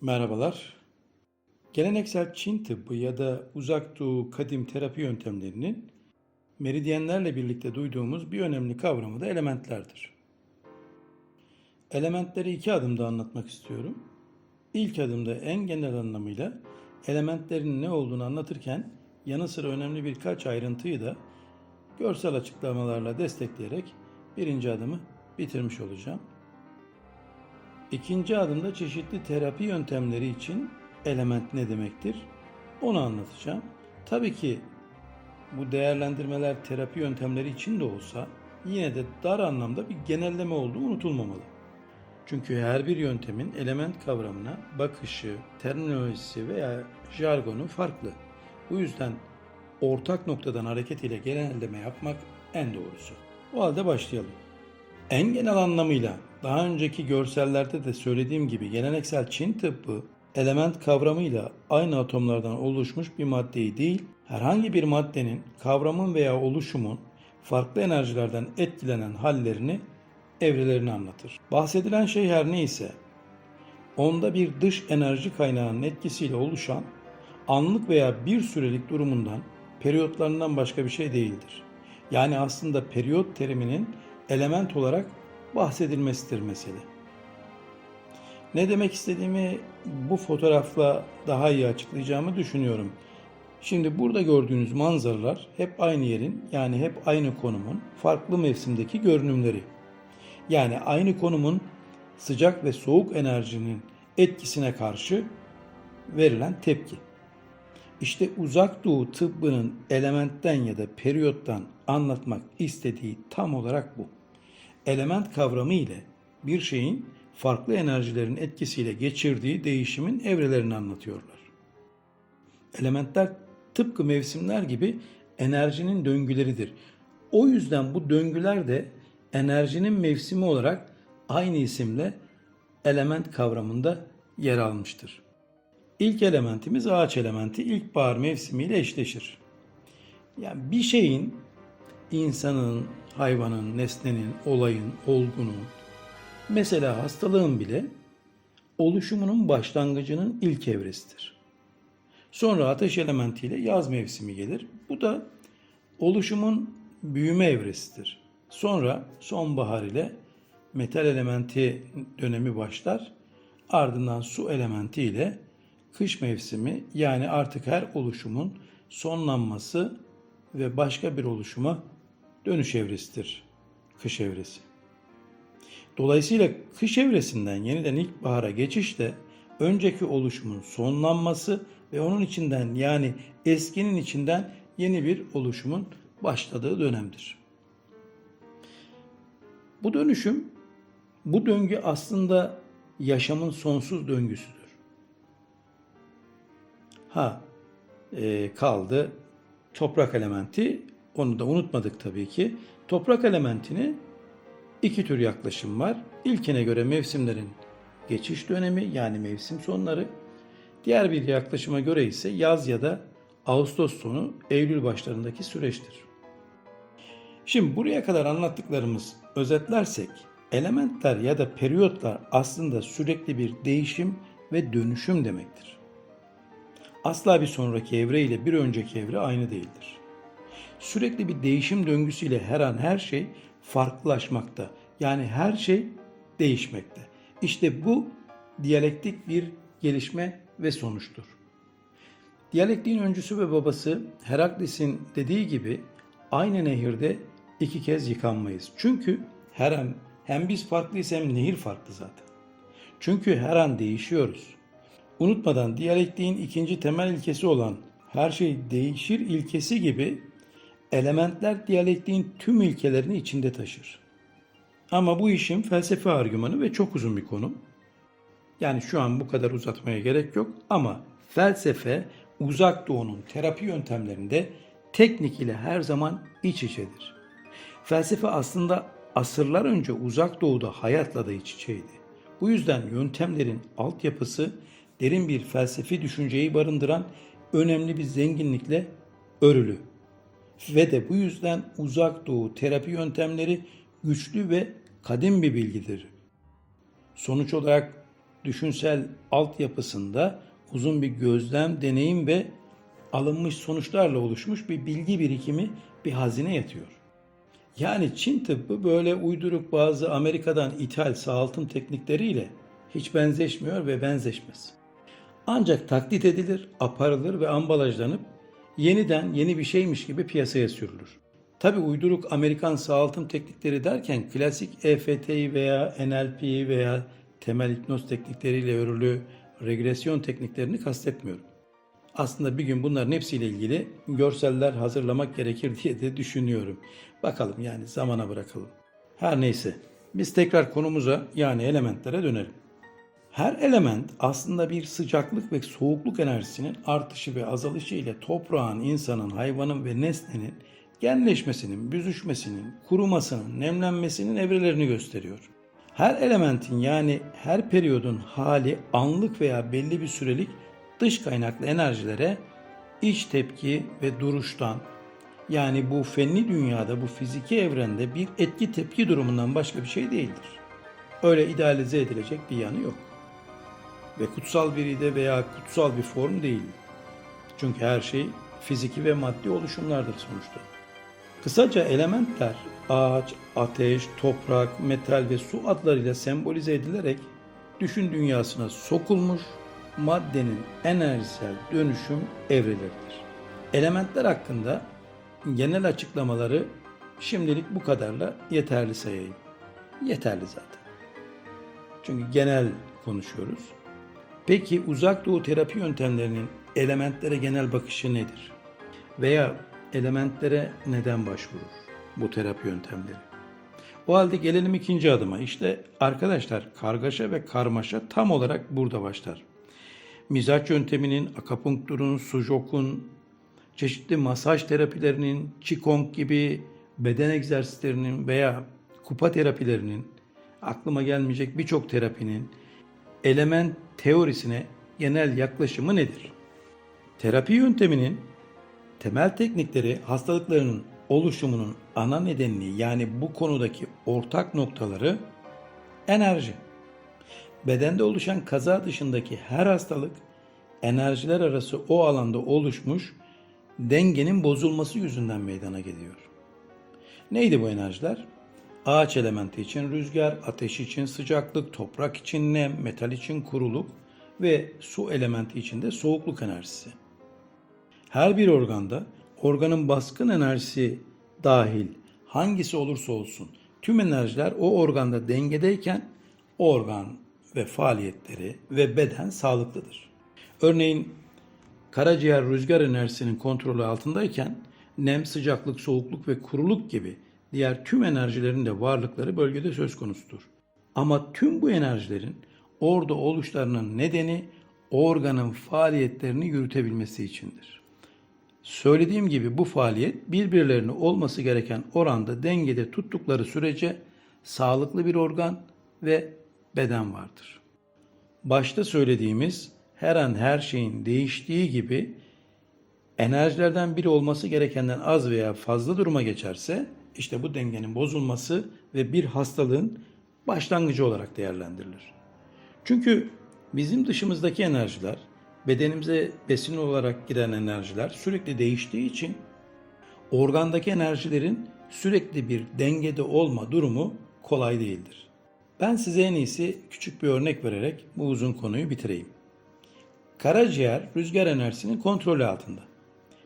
Merhabalar. Geleneksel Çin tıbbı ya da uzak doğu kadim terapi yöntemlerinin meridyenlerle birlikte duyduğumuz bir önemli kavramı da elementlerdir. Elementleri iki adımda anlatmak istiyorum. İlk adımda en genel anlamıyla elementlerin ne olduğunu anlatırken yanı sıra önemli birkaç ayrıntıyı da görsel açıklamalarla destekleyerek birinci adımı bitirmiş olacağım. İkinci adımda çeşitli terapi yöntemleri için element ne demektir? Onu anlatacağım. Tabii ki bu değerlendirmeler terapi yöntemleri için de olsa yine de dar anlamda bir genelleme olduğu unutulmamalı. Çünkü her bir yöntemin element kavramına bakışı, terminolojisi veya jargonu farklı. Bu yüzden ortak noktadan hareket ile genelleme yapmak en doğrusu. O halde başlayalım. En genel anlamıyla daha önceki görsellerde de söylediğim gibi geleneksel Çin tıbbı element kavramıyla aynı atomlardan oluşmuş bir maddeyi değil, herhangi bir maddenin, kavramın veya oluşumun farklı enerjilerden etkilenen hallerini, evrelerini anlatır. Bahsedilen şey her neyse, onda bir dış enerji kaynağının etkisiyle oluşan anlık veya bir sürelik durumundan, periyotlarından başka bir şey değildir. Yani aslında periyot teriminin element olarak bahsedilmesidir mesele. Ne demek istediğimi bu fotoğrafla daha iyi açıklayacağımı düşünüyorum. Şimdi burada gördüğünüz manzaralar hep aynı yerin yani hep aynı konumun farklı mevsimdeki görünümleri. Yani aynı konumun sıcak ve soğuk enerjinin etkisine karşı verilen tepki. İşte uzak doğu tıbbının elementten ya da periyottan anlatmak istediği tam olarak bu. Element kavramı ile bir şeyin farklı enerjilerin etkisiyle geçirdiği değişimin evrelerini anlatıyorlar. Elementler tıpkı mevsimler gibi enerjinin döngüleridir. O yüzden bu döngüler de enerjinin mevsimi olarak aynı isimle element kavramında yer almıştır. İlk elementimiz ağaç elementi ilkbahar mevsimiyle eşleşir. Yani bir şeyin insanın, hayvanın, nesnenin, olayın, olgunun, mesela hastalığın bile oluşumunun başlangıcının ilk evresidir. Sonra ateş elementiyle yaz mevsimi gelir. Bu da oluşumun büyüme evresidir. Sonra sonbahar ile metal elementi dönemi başlar. Ardından su elementi ile kış mevsimi yani artık her oluşumun sonlanması ve başka bir oluşuma dönüş evresidir. Kış evresi. Dolayısıyla kış evresinden yeniden ilkbahara geçiş de önceki oluşumun sonlanması ve onun içinden yani eskinin içinden yeni bir oluşumun başladığı dönemdir. Bu dönüşüm, bu döngü aslında yaşamın sonsuz döngüsüdür. Ha e, kaldı toprak elementi. Onu da unutmadık tabii ki. Toprak elementini iki tür yaklaşım var. İlkine göre mevsimlerin geçiş dönemi yani mevsim sonları. Diğer bir yaklaşıma göre ise yaz ya da Ağustos sonu Eylül başlarındaki süreçtir. Şimdi buraya kadar anlattıklarımız özetlersek elementler ya da periyotlar aslında sürekli bir değişim ve dönüşüm demektir. Asla bir sonraki evre ile bir önceki evre aynı değildir. Sürekli bir değişim döngüsüyle her an her şey farklılaşmakta. Yani her şey değişmekte. İşte bu diyalektik bir gelişme ve sonuçtur. Diyalektiğin öncüsü ve babası Herakles'in dediği gibi aynı nehirde iki kez yıkanmayız. Çünkü her an hem biz farklıyız hem nehir farklı zaten. Çünkü her an değişiyoruz. Unutmadan diyalektiğin ikinci temel ilkesi olan her şey değişir ilkesi gibi elementler diyalektiğin tüm ilkelerini içinde taşır. Ama bu işin felsefe argümanı ve çok uzun bir konu. Yani şu an bu kadar uzatmaya gerek yok ama felsefe uzak doğunun terapi yöntemlerinde teknik ile her zaman iç içedir. Felsefe aslında asırlar önce uzak doğuda hayatla da iç içeydi. Bu yüzden yöntemlerin altyapısı derin bir felsefi düşünceyi barındıran önemli bir zenginlikle örülü. Ve de bu yüzden uzak doğu terapi yöntemleri güçlü ve kadim bir bilgidir. Sonuç olarak düşünsel altyapısında uzun bir gözlem, deneyim ve alınmış sonuçlarla oluşmuş bir bilgi birikimi, bir hazine yatıyor. Yani Çin tıbbı böyle uyduruk bazı Amerika'dan ithal sağaltım teknikleriyle hiç benzeşmiyor ve benzeşmez. Ancak taklit edilir, aparılır ve ambalajlanıp yeniden yeni bir şeymiş gibi piyasaya sürülür. Tabi uyduruk Amerikan sağaltım teknikleri derken klasik EFT'yi veya NLP'yi veya temel hipnoz teknikleriyle örülü regresyon tekniklerini kastetmiyorum. Aslında bir gün bunların hepsiyle ilgili görseller hazırlamak gerekir diye de düşünüyorum. Bakalım yani zamana bırakalım. Her neyse biz tekrar konumuza yani elementlere dönelim. Her element aslında bir sıcaklık ve soğukluk enerjisinin artışı ve azalışı ile toprağın, insanın, hayvanın ve nesnenin genleşmesinin, büzüşmesinin, kurumasının, nemlenmesinin evrelerini gösteriyor. Her elementin yani her periyodun hali anlık veya belli bir sürelik dış kaynaklı enerjilere iç tepki ve duruştan yani bu fenli dünyada bu fiziki evrende bir etki tepki durumundan başka bir şey değildir. Öyle idealize edilecek bir yanı yok. Ve kutsal bir ide veya kutsal bir form değil. Çünkü her şey fiziki ve maddi oluşumlardır sonuçta. Kısaca elementler ağaç, ateş, toprak, metal ve su adlarıyla sembolize edilerek düşün dünyasına sokulmuş maddenin enerjisel dönüşüm evreleridir. Elementler hakkında genel açıklamaları şimdilik bu kadarla yeterli sayayım. Yeterli zaten. Çünkü genel konuşuyoruz. Peki uzak doğu terapi yöntemlerinin elementlere genel bakışı nedir? Veya elementlere neden başvurur bu terapi yöntemleri? O halde gelelim ikinci adıma. İşte arkadaşlar kargaşa ve karmaşa tam olarak burada başlar. Mizaç yönteminin, akapunkturun, sujokun, çeşitli masaj terapilerinin, qigong gibi beden egzersizlerinin veya kupa terapilerinin, aklıma gelmeyecek birçok terapinin element teorisine genel yaklaşımı nedir? Terapi yönteminin temel teknikleri hastalıkların oluşumunun ana nedenini yani bu konudaki ortak noktaları enerji. Bedende oluşan kaza dışındaki her hastalık enerjiler arası o alanda oluşmuş dengenin bozulması yüzünden meydana geliyor. Neydi bu enerjiler? Ağaç elementi için rüzgar, ateş için sıcaklık, toprak için nem, metal için kuruluk ve su elementi için de soğukluk enerjisi. Her bir organda organın baskın enerjisi dahil hangisi olursa olsun tüm enerjiler o organda dengedeyken organ ve faaliyetleri ve beden sağlıklıdır. Örneğin karaciğer rüzgar enerjisinin kontrolü altındayken nem, sıcaklık, soğukluk ve kuruluk gibi diğer tüm enerjilerin de varlıkları bölgede söz konusudur. Ama tüm bu enerjilerin orada oluşlarının nedeni organın faaliyetlerini yürütebilmesi içindir. Söylediğim gibi bu faaliyet birbirlerini olması gereken oranda dengede tuttukları sürece sağlıklı bir organ ve beden vardır. Başta söylediğimiz her an her şeyin değiştiği gibi enerjilerden biri olması gerekenden az veya fazla duruma geçerse işte bu dengenin bozulması ve bir hastalığın başlangıcı olarak değerlendirilir. Çünkü bizim dışımızdaki enerjiler, bedenimize besin olarak giren enerjiler sürekli değiştiği için organdaki enerjilerin sürekli bir dengede olma durumu kolay değildir. Ben size en iyisi küçük bir örnek vererek bu uzun konuyu bitireyim. Karaciğer rüzgar enerjisinin kontrolü altında.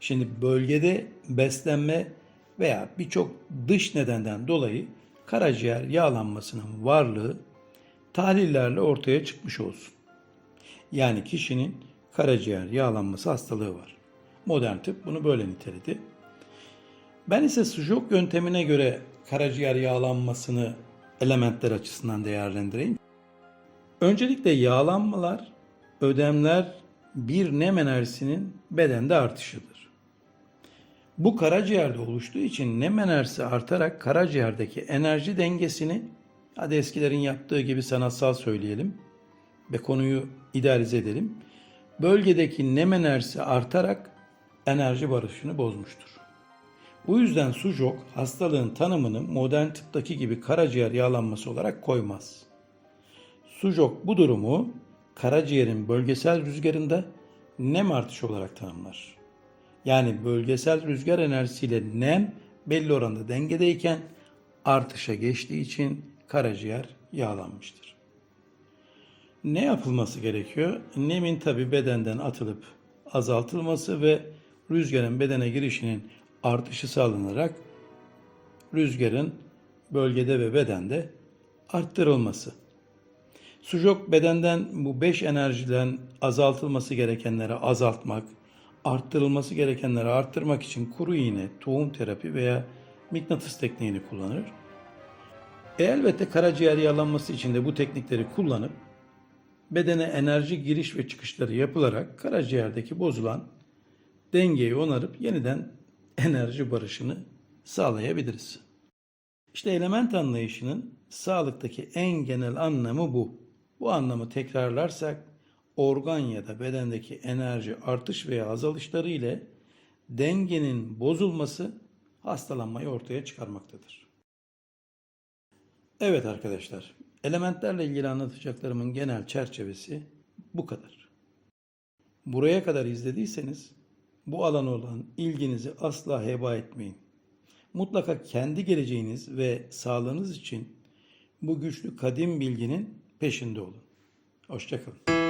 Şimdi bölgede beslenme veya birçok dış nedenden dolayı karaciğer yağlanmasının varlığı tahlillerle ortaya çıkmış olsun. Yani kişinin karaciğer yağlanması hastalığı var. Modern tıp bunu böyle niteledi. Ben ise sujok yöntemine göre karaciğer yağlanmasını elementler açısından değerlendireyim. Öncelikle yağlanmalar, ödemler bir nem enerjisinin bedende artışıdır. Bu karaciğerde oluştuğu için nem enerjisi artarak karaciğerdeki enerji dengesini hadi eskilerin yaptığı gibi sanatsal söyleyelim ve konuyu idealize edelim. Bölgedeki nem enerjisi artarak enerji barışını bozmuştur. Bu yüzden sujok hastalığın tanımını modern tıptaki gibi karaciğer yağlanması olarak koymaz. Sujok bu durumu karaciğerin bölgesel rüzgarında nem artışı olarak tanımlar. Yani bölgesel rüzgar enerjisiyle nem belli oranda dengedeyken artışa geçtiği için karaciğer yağlanmıştır. Ne yapılması gerekiyor? Nemin tabi bedenden atılıp azaltılması ve rüzgarın bedene girişinin artışı sağlanarak rüzgarın bölgede ve bedende arttırılması. Sucuk bedenden bu 5 enerjiden azaltılması gerekenleri azaltmak, arttırılması gerekenleri arttırmak için kuru iğne, tohum terapi veya mıknatıs tekniğini kullanır. E elbette karaciğer yağlanması için de bu teknikleri kullanıp bedene enerji giriş ve çıkışları yapılarak karaciğerdeki bozulan dengeyi onarıp yeniden enerji barışını sağlayabiliriz. İşte element anlayışının sağlıktaki en genel anlamı bu. Bu anlamı tekrarlarsak organ ya da bedendeki enerji artış veya azalışları ile dengenin bozulması hastalanmayı ortaya çıkarmaktadır. Evet arkadaşlar, elementlerle ilgili anlatacaklarımın genel çerçevesi bu kadar. Buraya kadar izlediyseniz bu alana olan ilginizi asla heba etmeyin. Mutlaka kendi geleceğiniz ve sağlığınız için bu güçlü kadim bilginin peşinde olun. Hoşçakalın.